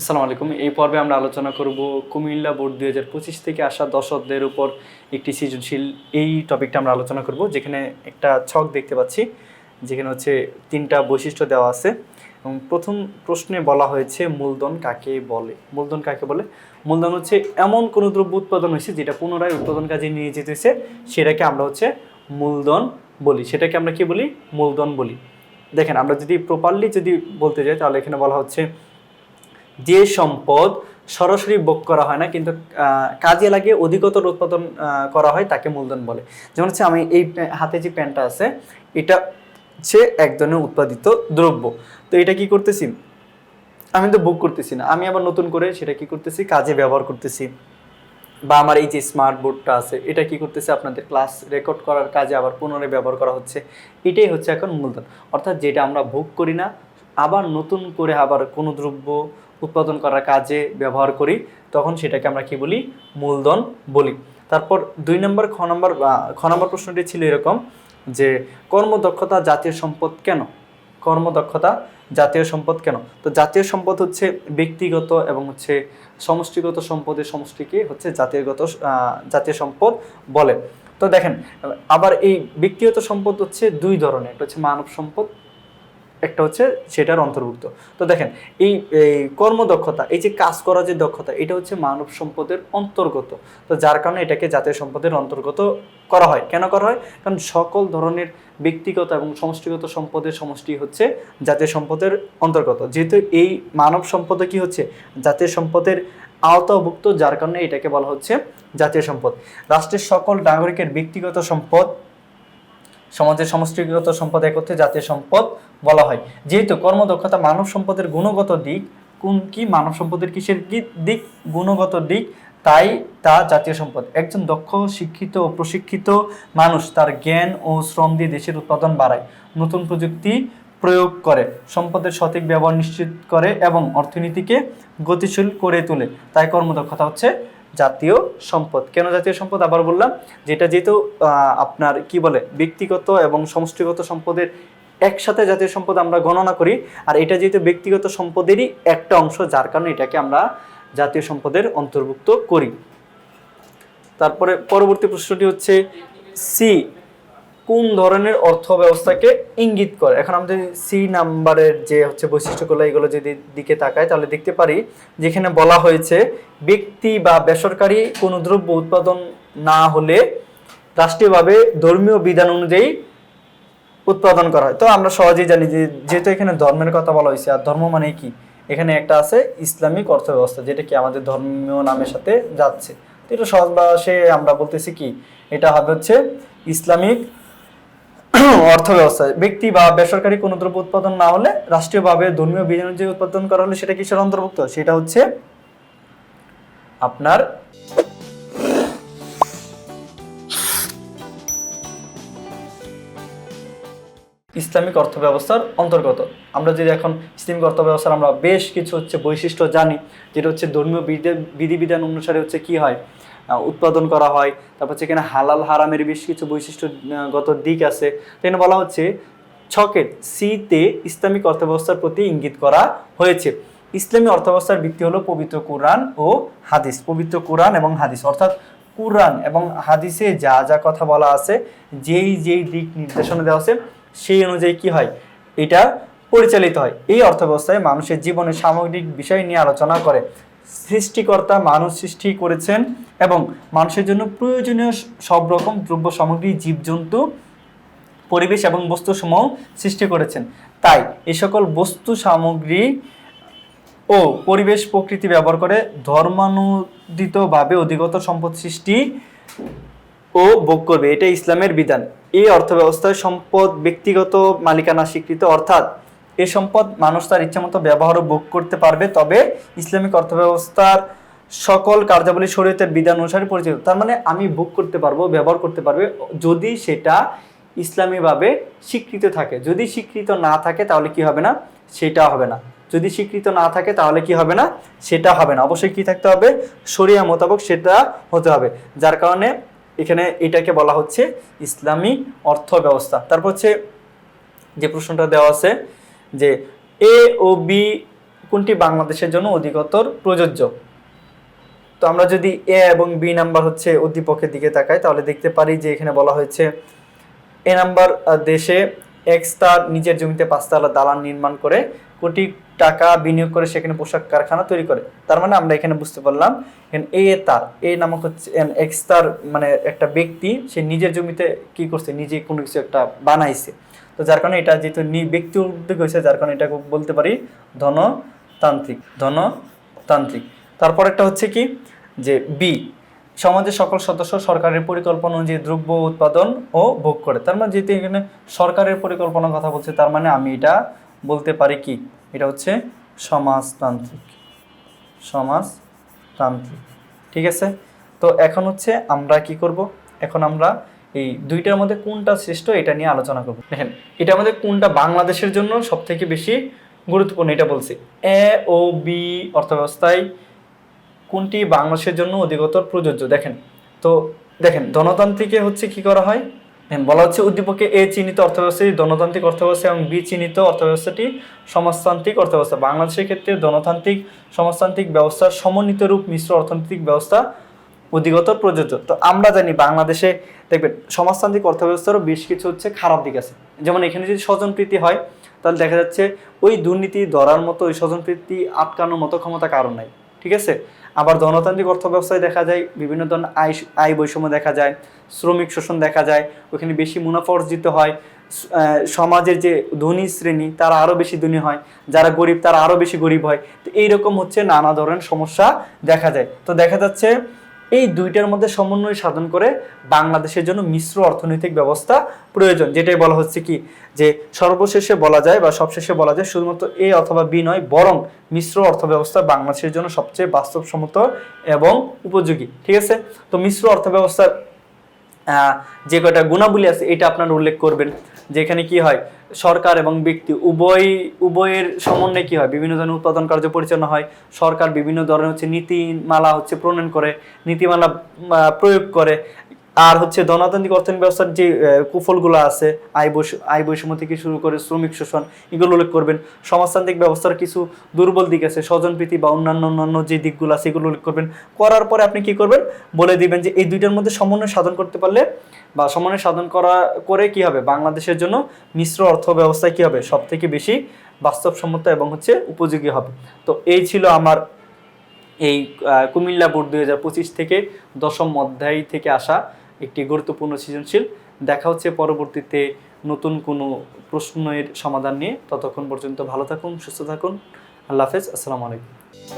আসসালামু আলাইকুম। এই পর্বে আমরা আলোচনা করব কুমিল্লা বোর্ড দুই হাজার পঁচিশ থেকে আসা দশকদের উপর একটি সৃজনশীল এই টপিকটা আমরা আলোচনা করব, যেখানে একটা ছক দেখতে পাচ্ছি, যেখানে হচ্ছে তিনটা বৈশিষ্ট্য দেওয়া আছে। এবং প্রথম প্রশ্নে বলা হয়েছে মূলধন কাকে বলে? মূলধন কাকে বলে? মূলধন হচ্ছে এমন কোনো দ্রব্য উৎপাদন হয়েছে যেটা পুনরায় উৎপাদন কাজে নিয়ে যেতে হয়েছে, সেটাকে আমরা হচ্ছে মূলধন বলি। সেটাকে আমরা কি বলি? মূলধন বলি। দেখেন, আমরা যদি প্রপারলি যদি বলতে যাই, তাহলে এখানে বলা হচ্ছে যে সম্পদ সরাসরি ভোগ করা হয় না, কিন্তু কাজে লাগে অধিকতর উৎপাদন করা হয় তাকে মূলধন বলে। যেমন হচ্ছে আমি এই হাতে যে প্যান্টটা আছে, এটা হচ্ছে এক ধরনের উৎপাদিত দ্রব্য। তো এটা কি করতেছি? আমি তো বুক করতেছি না। আমি আবার নতুন করে সেটা কি করতেছি? কাজে ব্যবহার করতেছি। বা আমার এই যে স্মার্ট বোর্ডটা আছে, এটা কি করতেছে? আপনাদের ক্লাস রেকর্ড করার কাজে আবার পুনরায় ব্যবহার করা হচ্ছে। এটাই হচ্ছে এখন মূলধন। অর্থাৎ যেটা আমরা ভোগ করি না, আবার নতুন করে আবার কোনো দ্রব্য উৎপাদন করার কাজে ব্যবহার করি, তখন সেটাকে আমরা কি বলি? মূলধন বলি। তারপর দুই নম্বর, খ নম্বর খ নম্বর প্রশ্নটি ছিল এরকম যে, কর্মদক্ষতা জাতীয় সম্পদ কেন? কর্মদক্ষতা জাতীয় সম্পদ কেন? তো জাতীয় সম্পদ হচ্ছে ব্যক্তিগত এবং হচ্ছে সমষ্টিগত সম্পদের সমষ্টিকে হচ্ছে জাতীয়গত জাতীয় সম্পদ বলে। তো দেখেন, আবার এই ব্যক্তিগত সম্পদ হচ্ছে দুই ধরনের একটা হচ্ছে মানব সম্পদ একটা হচ্ছে সেটার অন্তর্ভুক্ত। তো দেখেন, এই কর্মদক্ষতা, এই যে কাজ করার যে দক্ষতা, এটা হচ্ছে মানব সম্পদের অন্তর্গত। তো যার কারণে এটাকে জাতীয় সম্পদের অন্তর্গত করা হয়। কেন করা হয়? কারণ সকল ধরনের ব্যক্তিগত এবং সমষ্টিগত সম্পদের সমষ্টি হচ্ছে জাতীয় সম্পদের অন্তর্গত। যেহেতু এই মানব সম্পদে কি হচ্ছে? জাতীয় সম্পদের আওতাভুক্ত, যার কারণে এটাকে বলা হচ্ছে জাতীয় সম্পদ। রাষ্ট্রের সকল নাগরিকের ব্যক্তিগত সম্পদ সমাজের সমষ্টিগত সম্পদ একত্রে জাতীয় সম্পদ বলা হয়। যেহেতু কর্মদক্ষতা মানব সম্পদের গুণগত দিক, কোন কি মানব সম্পদের কিসের কি দিক, গুণগত দিক, তাই তা জাতীয় সম্পদ। একজন দক্ষ, শিক্ষিত ও প্রশিক্ষিত মানুষ তার জ্ঞান ও শ্রম দিয়ে দেশের উৎপাদন বাড়ায়, নতুন প্রযুক্তি প্রয়োগ করে, সম্পদের সঠিক ব্যবহার নিশ্চিত করে এবং অর্থনীতিকে গতিশীল করে তোলে। তাই কর্মদক্ষতা হচ্ছে জাতীয় সম্পদ। কেন জাতীয় সম্পদ? আবার বললাম, যেটা যেহেতু আপনার কি বলে, ব্যক্তিগত এবং সমষ্টিগত সম্পদের একসাথে জাতীয় সম্পদ আমরা গণনা করি, আর এটা যেহেতু ব্যক্তিগত সম্পদেরই একটা অংশ, যার কারণে এটাকে আমরা জাতীয় সম্পদের অন্তর্ভুক্ত করি। তারপরে পরবর্তী প্রশ্নটি হচ্ছে, সি কোন ধরনের অর্থ ব্যবস্থাকে ইঙ্গিত করে? এখন আমাদের সি নাম্বারের যে হচ্ছে বৈশিষ্ট্যগুলো, এগুলো যদি দিকে তাকাই, তাহলে দেখতে পারি যেখানে বলা হয়েছে, ব্যক্তি বা বেসরকারি কোনো দ্রব্য উৎপাদন না হলে রাষ্ট্রীয়ভাবে ধর্মীয় বিধান অনুযায়ী উৎপাদন করা হয়। তো আমরা সহজেই জানি যে যেহেতু এখানে ধর্মের কথা বলা হয়েছে, আর ধর্ম মানে কি? এখানে একটা আছে ইসলামিক অর্থ ব্যবস্থা যেটা কি আমাদের ধর্মীয় নামের সাথে যাচ্ছে। তো এটা সহজ ভাষে আমরা বলতেছি কি? এটা হবে হচ্ছে ইসলামিক অর্থ ব্যবস্থা ব্যক্তি বা বেসরকারি কোন দ্রব্য উৎপাদন না হলে রাষ্ট্রীয়ভাবে ধর্মীয় বিধান উৎপাদন করা হলে সেটা কিসের অন্তর্ভুক্ত? সেটা হচ্ছে আপনার ইসলামিক অর্থ ব্যবস্থার অন্তর্গত। আমরা যদি এখন ইসলামিক অর্থ ব্যবস্থার আমরা বেশ কিছু হচ্ছে বৈশিষ্ট্য জানি, যেটা হচ্ছে ধর্মীয় বিধি- বিধিবিধান অনুসারে হচ্ছে কি হয়? উৎপাদন করা হয়, তারপর হচ্ছে এখানে হালাল হারামের বেশ কিছু বৈশিষ্ট্যগত দিক আছে। তো এখানে বলা হচ্ছে ছকের সিতে ইসলামিক অর্থব্যবস্থার প্রতি ইঙ্গিত করা হয়েছে। ইসলামী অর্থব্যবস্থার ভিত্তি হলো পবিত্র কোরআন ও হাদিস। পবিত্র কোরআন এবং হাদিস। অর্থাৎ কোরআন এবং হাদিসে যা যা কথা বলা আছে, যেই যেই দিক নির্দেশনা দেওয়া আছে সেই অনুযায়ী কি হয়? এটা পরিচালিত হয়। এই অর্থব্যবস্থায় মানুষের জীবনের সামগ্রিক বিষয় নিয়ে আলোচনা করে। সৃষ্টিকর্তা মানুষ সৃষ্টি করেছেন এবং মানুষের জন্য প্রয়োজনীয় সব রকম দ্রব্য সামগ্রী, জীবজন্তু, পরিবেশ এবং বস্তুসমূহ সৃষ্টি করেছেন। তাই এই সকল বস্তু সামগ্রী ও পরিবেশ প্রকৃতি ব্যবহার করে ধর্মানুদিতভাবে অধিগত সম্পদ সৃষ্টি ও ভোগ করবে। এটা ইসলামের বিধান। এই অর্থব্যবস্থায় সম্পদ ব্যক্তিগত মালিকানা স্বীকৃত, অর্থাৎ এ সম্পদ মানুষ তার ইচ্ছামতো ব্যবহার ও ভোগ করতে পারবে। তবে ইসলামিক অর্থব্যবস্থার সকল কার্যাবলী শরীয়তের বিধান অনুসারে পরিচিত। তার মানে আমি ভোগ করতে পারব, ব্যবহার করতে পারবে, যদি সেটা ইসলামীভাবে স্বীকৃত থাকে। যদি স্বীকৃত না থাকে তাহলে কি হবে না? সেটা হবে না। যদি স্বীকৃত না থাকে তাহলে কি হবে না? সেটা হবে না। অবশ্যই কি থাকতে হবে? শরিয়া মোতাবক সেটা হতে হবে। যার কারণে এখানে এটাকে বলা হচ্ছে ইসলামী অর্থ ব্যবস্থা তারপর হচ্ছে যে প্রশ্নটা দেওয়া আছে যে এ ও বি কোনটি বাংলাদেশের জন্য অধিকতর প্রযোজ্য? তো আমরা যদি এ এবং বি নাম্বার হচ্ছে উদ্দীপকের দিকে তাকাই, তাহলে দেখতে পারি যে এখানে বলা হয়েছে এ নাম্বার দেশে এক্স তার নিজের জমিতে পাঁচতলা দালান নির্মাণ করে কোটি টাকা বিনিয়োগ করে সেখানে পোশাক কারখানা তৈরি করে। তার মানে আমরা এখানে বুঝতে পারলাম এ তার, এ নামক হচ্ছে এক্স তার মানে একটা ব্যক্তি, সে নিজের জমিতে কি করছে, নিজে কোনো কিছু একটা বানাইছে। তো যার কারণে এটা যেহেতু ব্যক্তি উদ্যোগ হয়েছে, যার কারণে এটা বলতে পারি ধনতান্ত্রিক ধনতান্ত্রিক। তারপর একটা হচ্ছে কি? যে বি সমাজের সকল সদস্য সরকারের পরিকল্পনা অনুযায়ী দ্রব্য উৎপাদন ও ভোগ করে। তার মানে যেহেতু এখানে সরকারের পরিকল্পনার কথা বলছে, তার মানে আমি এটা বলতে পারি কি? এটা হচ্ছে সমাজতান্ত্রিক। সমাজতান্ত্রিক। ঠিক আছে? তো এখন হচ্ছে আমরা কি করব? এখন আমরা এই দুইটার মধ্যে কোনটা শ্রেষ্ঠ এটা নিয়ে আলোচনা করব। দেখেন এটার মধ্যে কোনটা বাংলাদেশের জন্য সব থেকে বেশি গুরুত্বপূর্ণ এটা বলছি। এ ও বি অর্থব্যবস্থায় কোনটি বাংলাদেশের জন্য অধিকতর প্রযোজ্য? দেখেন, তো দেখেন ধনতান্ত্রিকে হচ্ছে কি করা হয়? বলা হচ্ছে উদ্দীপকে এ চিহ্নিত অর্থব্যবস্থাটি ধনতান্ত্রিক অর্থব্যবস্থা এবং বি চিহ্নিত অর্থব্যবস্থাটি সমাজতান্ত্রিক অর্থব্যবস্থা। বাংলাদেশের ক্ষেত্রে ধনতান্ত্রিক সমাজতান্ত্রিক ব্যবস্থার সমন্বিত রূপ মিশ্র অর্থনৈতিক ব্যবস্থা অধিগত প্রযোজ্য। তো আমরা জানি বাংলাদেশে, দেখবেন, সমাজতান্ত্রিক অর্থব্যবস্থারও বেশ কিছু হচ্ছে খারাপ দিক আছে। যেমন এখানে যদি স্বজনপ্রীতি হয়, তাহলে দেখা যাচ্ছে ওই দুর্নীতি ধরার মতো, ওই স্বজনপ্রীতি আটকানোর মতো ক্ষমতা কারণ নাই। ঠিক আছে? আবার ধনতান্ত্রিক অর্থ ব্যবস্থায় দেখা যায়, বিভিন্ন ধরনের আয় আয় বৈষম্য দেখা যায়, শ্রমিক শোষণ দেখা যায়, ওখানে বেশি মুনাফা অর্জিত হয় সমাজের যে ধনী শ্রেণি তারা আরও বেশি ধনী হয়, যারা গরিব তারা আরও বেশি গরিব হয়, তো এইরকম হচ্ছে নানা ধরনের সমস্যা দেখা যায়। তো দেখা যাচ্ছে এই দুইটার মধ্যে সমন্বয় সাধন করে বাংলাদেশের জন্য মিশ্র অর্থনৈতিক ব্যবস্থা প্রয়োজন, যেটাই বলা হচ্ছে কি যে সর্বশেষে বলা যায় বা সবশেষে বলা যায় শুধুমাত্র এ অথবা বি নয়, বরং মিশ্র অর্থ ব্যবস্থা বাংলাদেশের জন্য সবচেয়ে বাস্তবসম্মত এবং উপযোগী। ঠিক আছে? তো মিশ্র অর্থ ব্যবস্থার যে কয়টা গুণাবলী আছে, এটা আপনারা উল্লেখ করবেন। যেখানে কি হয়, সরকার এবং ব্যক্তি উভয়, উভয়ের সমন্বয়ে কি হয়, বিভিন্ন ধরনের উৎপাদন কার্য পরিচালনা হয়, সরকার বিভিন্ন ধরনের হচ্ছে নীতিমালা হচ্ছে প্রণয়ন করে, নীতিমালা প্রয়োগ করে আর হচ্ছে ধনতান্ত্রিক অর্থনৈতিক ব্যবস্থার যে কুফলগুলো আছে, আয় বৈষ, আয় বৈষম্য থেকে শুরু করে শ্রমিক শোষণ, এগুলো উল্লেখ করবেন। সমাজতান্ত্রিক ব্যবস্থার কিছু দুর্বল দিক আছে, স্বজনপ্রীতি বা অন্যান্য অন্যান্য যে দিকগুলো আছে, এগুলো উল্লেখ করবেন। করার পরে আপনি কি করবেন? বলে দিবেন যে, এই দুইটার মধ্যে সমন্বয় সাধন করতে পারলে বা সমন্বয় সাধন করা, করে কি হবে? বাংলাদেশের জন্য মিশ্র অর্থ ব্যবস্থায় কি হবে? সব থেকে বেশি বাস্তবসম্মত এবং হচ্ছে উপযোগী হবে। তো এই ছিল আমার এই কুমিল্লা বোর্ড দুই হাজার পঁচিশ থেকে দশম অধ্যায় থেকে আসা একটি গুরুত্বপূর্ণ সৃজনশীল। দেখা হচ্ছে পরবর্তীতে নতুন কোনো প্রশ্নের সমাধান নিয়ে। ততক্ষণ পর্যন্ত ভালো থাকুন, সুস্থ থাকুন। আল্লাহ হাফেজ, আসসালামু আলাইকুম।